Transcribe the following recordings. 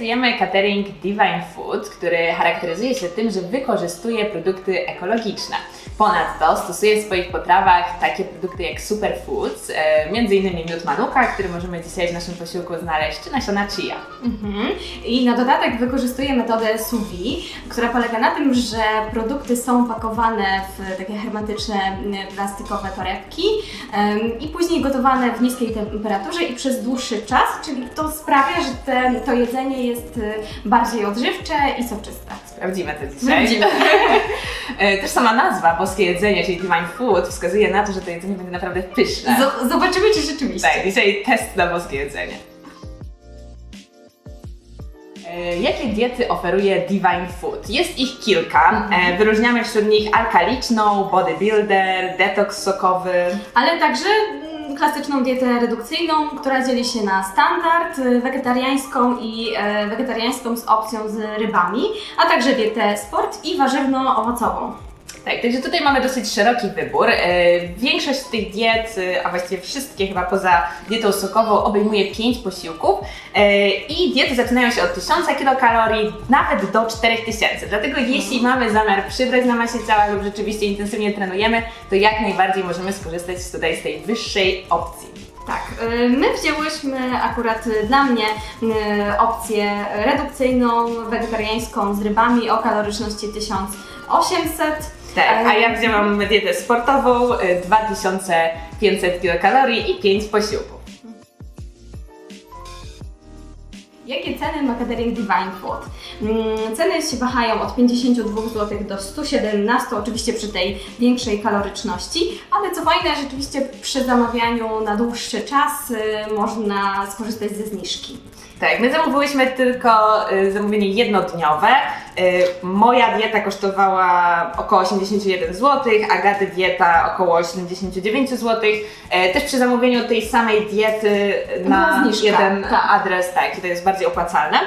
testujemy catering Divine Food, który charakteryzuje się tym, że wykorzystuje produkty ekologiczne. Ponadto stosuje w swoich potrawach takie produkty jak superfoods, e, m.in. miód manuka, który możemy dzisiaj w naszym posiłku znaleźć, czy nasiona chia. Mhm. I na dodatek wykorzystuje metodę sous vide, która polega na tym, że produkty są pakowane w takie hermetyczne plastikowe torebki i później gotowane w niskiej temperaturze i przez dłuższy czas, czyli to sprawia, że te, to jedzenie jest y, bardziej odżywcze i soczyste. Sprawdzimy to dzisiaj. Sprawdzimy. E, Też sama nazwa, boskie jedzenie, czyli Divine Food, wskazuje na to, że to jedzenie będzie naprawdę pyszne. Z- zobaczymy, czy rzeczywiście. Tak, dzisiaj test na boskie jedzenie. E, Jakie diety oferuje Divine Food? Jest ich kilka. E, Wyróżniamy wśród nich alkaliczną, bodybuilder, detoks sokowy. Ale także klasyczną dietę redukcyjną, która dzieli się na standard, y, wegetariańską i e, wegetariańską z opcją z rybami, a także dietę sport i warzywno-owocową. Tak, także tutaj mamy dosyć szeroki wybór. E, Większość z tych diet, e, a właściwie wszystkie chyba poza dietą sokową, obejmuje 5 posiłków E, i diety zaczynają się od 1000 kilokalorii nawet do 4000. Dlatego jeśli mamy zamiar przybrać na masie ciała lub rzeczywiście intensywnie trenujemy, to jak najbardziej możemy skorzystać tutaj z tej wyższej opcji. Tak, y, my wzięłyśmy akurat dla mnie y, opcję redukcyjną, wegetariańską z rybami o kaloryczności 1800. Tak, a ja wzięłam dietę sportową, e, 2500 kilokalorii i 5 posiłków. Jakie ceny ma catering Divine Food? Mm, Ceny się wahają od 52 zł do 117, oczywiście przy tej większej kaloryczności, ale co fajne, rzeczywiście przy zamawianiu na dłuższy czas y, można skorzystać ze zniżki. Tak, my zamówiłyśmy tylko y, zamówienie jednodniowe. Y, moja dieta kosztowała około 81 zł, Agaty dieta około 79 zł. Y, też przy zamówieniu tej samej diety na Była zniżka, jeden tak. adres, tak, to jest bardziej opłacalne.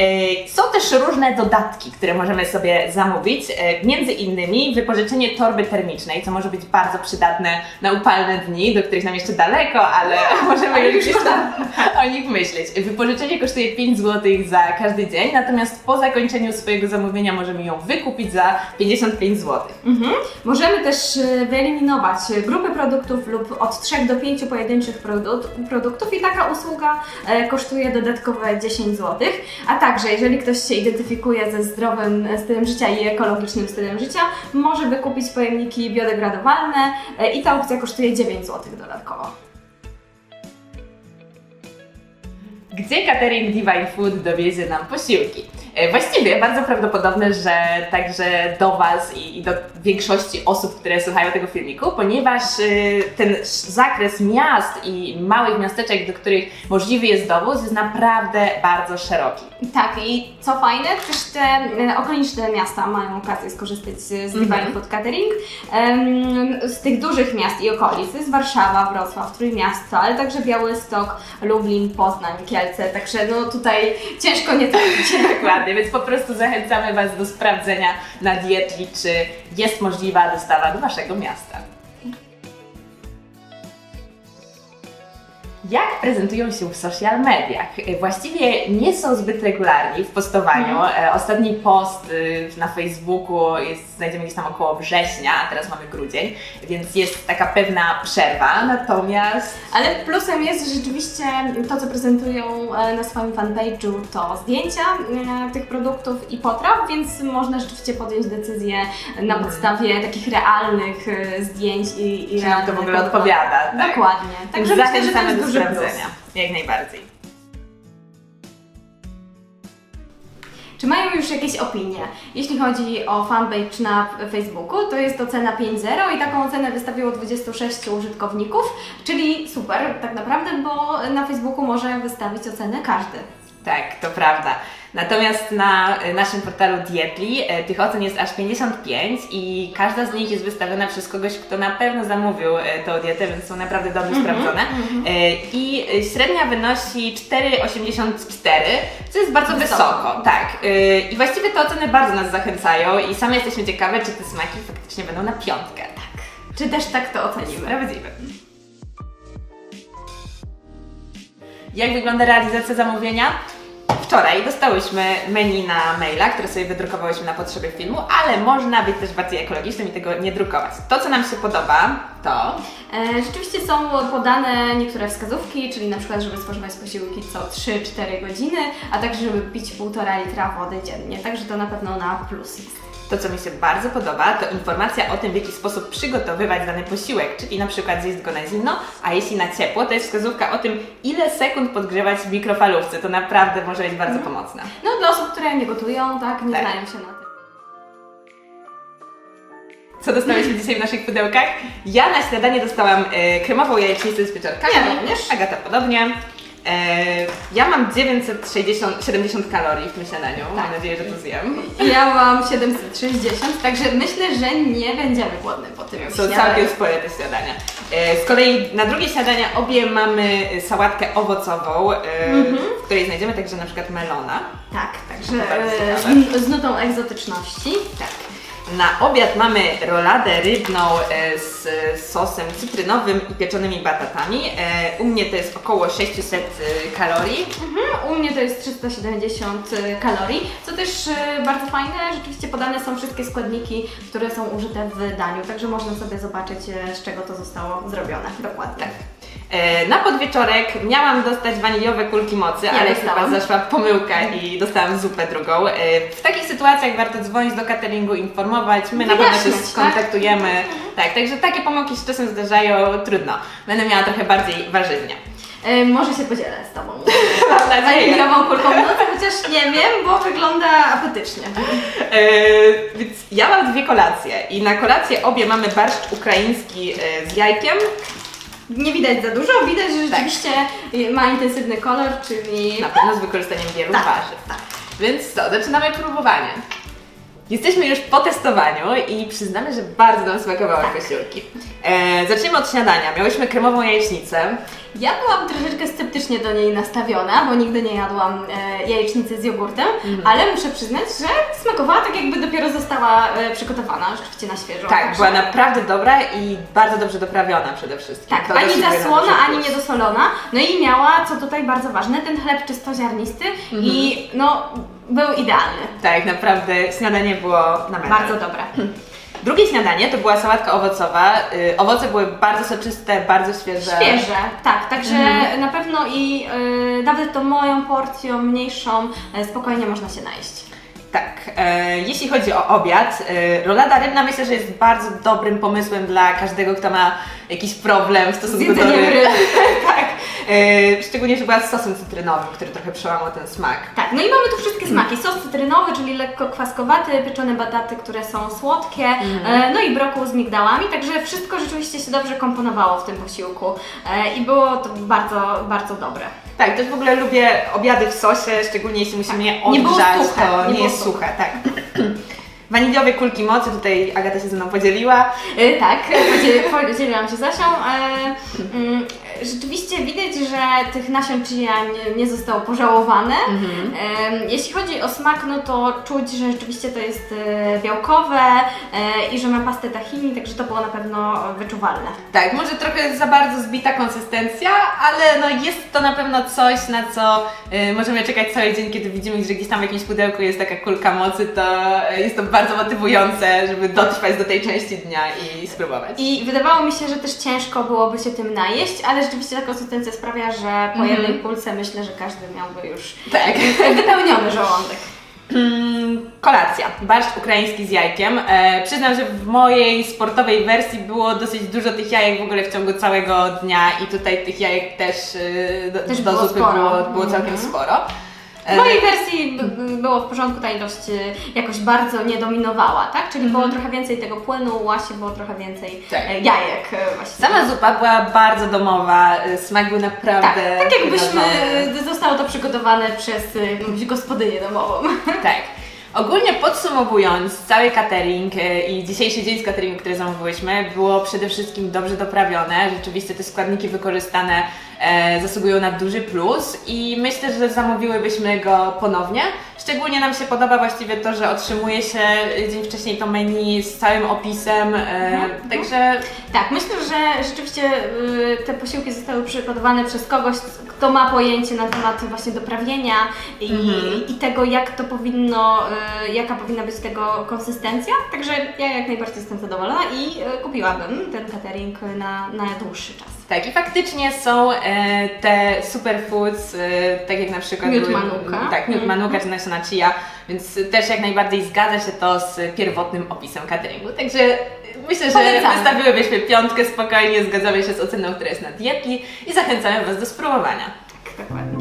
Y, Są też różne dodatki, które możemy sobie zamówić, y, między innymi wypożyczenie torby termicznej, co może być bardzo przydatne na upalne dni, do których nam jeszcze daleko, ale możemy już gdzieś tam o nich myśleć. Wypożyczenie kosztuje 5 zł za każdy dzień, natomiast po zakończeniu swojego zamówienia możemy ją wykupić za 55 zł. Mhm. Możemy też y, wyeliminować y, grupy produktów lub od 3 do 5 pojedynczych produ- produktów i taka usługa e, kosztuje dodatkowe 10 zł. A także, jeżeli ktoś się identyfikuje ze zdrowym e, stylem życia i ekologicznym stylem życia, może wykupić pojemniki biodegradowalne e, i ta opcja kosztuje 9 zł dodatkowo. Gdzie catering Divine Food dowiezie nam posiłki? E, Właściwie bardzo prawdopodobne, że także do Was i i do większości osób, które słuchają tego filmiku, ponieważ y, ten zakres miast i małych miasteczek, do których możliwy jest dowóz, jest naprawdę bardzo szeroki. Tak, i co fajne, też te e, okoliczne miasta mają okazję skorzystać z, Divine Mhm. Food Catering. Z tych dużych miast i okolic jest Warszawa, Wrocław, Trójmiasto, ale także Białystok, Lublin, Poznań, Kielce, także no tutaj ciężko nie trafić. Dokładnie, więc po prostu zachęcamy Was do sprawdzenia na Dietli, czy jest możliwa dostawa do Waszego miasta. Jak prezentują się w social mediach? E, Właściwie nie są zbyt regularni w postowaniu. E, Ostatni post y, na Facebooku jest, znajdziemy gdzieś tam około września, a teraz mamy grudzień, więc jest taka pewna przerwa. Natomiast Ale plusem jest że rzeczywiście to, co prezentują e, na swoim fanpage'u, to zdjęcia tych produktów i potraw, więc można rzeczywiście podjąć decyzję na Mhm. podstawie takich realnych zdjęć i, i czy nam to w ogóle odpowiada? tak? Dokładnie. Także myślę, że to jest duży sprawdzenia. Jak najbardziej. Czy mają już jakieś opinie? Jeśli chodzi o fanpage na Facebooku, to jest to cena 5.0 i taką ocenę wystawiło 26 użytkowników, czyli super tak naprawdę, bo na Facebooku może wystawić ocenę każdy. Tak, to prawda. Natomiast na naszym portalu Dietli e, tych ocen jest aż 55 i każda z nich jest wystawiona przez kogoś, kto na pewno zamówił e, tą dietę, więc są naprawdę dobrze sprawdzone. E, I e, średnia wynosi 4,84, co jest bardzo Wysoko. wysoko. Tak. I właściwie te oceny bardzo nas zachęcają i same jesteśmy ciekawe, czy te smaki faktycznie będą na piątkę. Tak. Czy też tak to ocenimy? Sprawdzimy. Jak wygląda realizacja zamówienia? Wczoraj dostałyśmy menu na maila, które sobie wydrukowałyśmy na potrzeby filmu, ale można być też bardziej ekologicznym i tego nie drukować. To, co nam się podoba, to E, Rzeczywiście są podane niektóre wskazówki, czyli na przykład, żeby spożywać posiłki co 3-4 godziny, a także żeby pić 1,5 litra wody dziennie. Także to na pewno na plus jest. To, co mi się bardzo podoba, to informacja o tym, w jaki sposób przygotowywać dany posiłek, czyli na przykład zjeść go na zimno, a jeśli na ciepło, to jest wskazówka o tym, ile sekund podgrzewać w mikrofalówce. To naprawdę może być bardzo pomocne. No dla osób, które nie gotują, tak, nie Tak. znają się na tym. Co dostałyśmy dzisiaj w naszych pudełkach? Ja na śniadanie dostałam e, kremową jajecznicę z pieczarkami. Ja również. Agata podobnie. E, ja mam 960, 70 kalorii w tym śniadaniu. Mam Tak. nadzieję, że to zjem. Ja mam 760, także myślę, że nie będziemy głodni po tym Są śniadaniu. całkiem spore te śniadania. E, Z kolei na drugie śniadania obie mamy sałatkę owocową, e, w której znajdziemy także na przykład melona. Tak, także To bardzo e, ciekawe. z, z nutą egzotyczności. Tak. Na obiad mamy roladę rybną e, z sosem cytrynowym i pieczonymi batatami. E, U mnie to jest około 600 e, kalorii. Mhm, u mnie to jest 370 kalorii, co też bardzo fajne. Rzeczywiście podane są wszystkie składniki, które są użyte w daniu, także można sobie zobaczyć, z czego to zostało zrobione dokładnie. E, Na podwieczorek miałam dostać waniliowe kulki mocy, Ja ale dostałam. chyba zaszła pomyłka i dostałam zupę drugą. E, W takich sytuacjach warto dzwonić do cateringu, informować, my na pewno się tak? skontaktujemy. Tak, także takie pomyłki się czasem zdarzają, trudno. Będę miała trochę bardziej warzywnie. E, może się podzielę z Tobą Mam nadzieję. waniliową kulką nocy, chociaż nie wiem, bo wygląda apetycznie. E, więc ja mam dwie kolacje i na kolację obie mamy barszcz ukraiński e, z jajkiem. Nie widać za dużo, widać, że Tak. rzeczywiście ma intensywny kolor, czyli Na pewno z wykorzystaniem wielu Tak, warzyw. tak. Więc co, zaczynamy próbowanie. Jesteśmy już po testowaniu i przyznamy, że bardzo nam smakowały Tak. posiłki. E, zaczniemy od śniadania. Miałyśmy kremową jajecznicę. Ja byłam troszeczkę sceptycznie do niej nastawiona, bo nigdy nie jadłam e, jajecznicy z jogurtem, Mhm. ale muszę przyznać, że smakowała tak jakby dopiero została e, przygotowana, rzeczywiście na świeżo. Tak, Także- była naprawdę dobra i bardzo dobrze doprawiona przede wszystkim. Tak, To ani zasłona, ani niedosolona. No i miała, co tutaj bardzo ważne, ten chleb czystoziarnisty Mhm. i no, był idealny. Tak, naprawdę śniadanie było na metr. Bardzo dobre. Drugie śniadanie to była sałatka owocowa. Y, owoce były bardzo soczyste, bardzo świeże. Świeże, tak, także Mhm. na pewno i y, nawet tą moją porcją mniejszą y, spokojnie można się najeść. Tak, e, jeśli chodzi o obiad, e, rolada rybna myślę, że jest bardzo dobrym pomysłem dla każdego, kto ma jakiś problem w stosunku do ryb. tak, e, szczególnie, że była z sosem cytrynowym, który trochę przełamał ten smak. Tak, no i mamy tu wszystkie smaki. Sos cytrynowy, czyli lekko kwaskowaty, pieczone bataty, które są słodkie, e, no i brokuł z migdałami, także wszystko rzeczywiście się dobrze komponowało w tym posiłku e, i było to bardzo, bardzo dobre. Tak, też w ogóle lubię obiady w sosie, szczególnie jeśli musimy je Nie było odgrzać, suche, to nie nie, jest suche, tak. Waniliowe kulki mocy, tutaj Agata się ze mną podzieliła. E, Tak, podziel- podzieliłam się z Asią. E, mm, Rzeczywiście widać, że tych nasion chia nie, nie zostało pożałowane. E, Jeśli chodzi o smak, no to czuć, że rzeczywiście to jest e, białkowe e, i że ma pastę tahini, także to było na pewno wyczuwalne. Tak, może trochę za bardzo zbita konsystencja, ale no jest to na pewno coś, na co y, możemy czekać cały dzień, kiedy widzimy, że gdzieś tam w jakimś pudełku jest taka kulka mocy, to jest to bardzo motywujące, żeby dotrwać do tej części dnia i spróbować. I wydawało mi się, że też ciężko byłoby się tym najeść, ale rzeczywiście ta konsystencja sprawia, że po jednej kulce myślę, że każdy miałby już Tak. wypełniony żołądek. Mm, Kolacja. Barszcz ukraiński z jajkiem. E, przyznam, że w mojej sportowej wersji było dosyć dużo tych jajek w ogóle w ciągu całego dnia i tutaj tych jajek też, y, do, Też do było zupy sporo. było, było całkiem Mhm. sporo. E, W mojej wersji było w porządku, ta ilość y, jakoś bardzo nie dominowała, tak? Czyli było trochę więcej tego płynu, Łasi było trochę więcej Mhm. Tak. e, jajek e, właśnie. Sama zupa była bardzo domowa, smak był naprawdę. tak, tak jakbyśmy, wyważony. y, zostało to przygotowane przez jakąś gospodynię domową. Tak. Ogólnie podsumowując, cały catering e, i dzisiejszy dzień z cateringu, który zamówiłyśmy, było przede wszystkim dobrze doprawione. Rzeczywiście te składniki wykorzystane e, zasługują na duży plus i myślę, że zamówiłybyśmy go ponownie. Szczególnie nam się podoba właściwie to, że otrzymuje się dzień wcześniej to menu z całym opisem, e, także Tak, myślę, że rzeczywiście y, te posiłki zostały przygotowane przez kogoś, kto ma pojęcie na temat właśnie doprawienia i, Mhm. i tego, jak to powinno, y, jaka powinna być tego konsystencja. Także ja jak najbardziej jestem zadowolona i y, kupiłabym ten catering na, na dłuższy czas. Tak, i faktycznie są e, te superfoods, e, tak jak na przykład Miód były- manuka. Tak, miód Mhm. manuka czy nasiona chia, więc też jak najbardziej zgadza się to z pierwotnym opisem cateringu. Także myślę, że Polecamy. wystawiłybyśmy piątkę spokojnie, zgadzamy się z oceną, która jest na dietki i zachęcamy Was do spróbowania. Tak, dokładnie.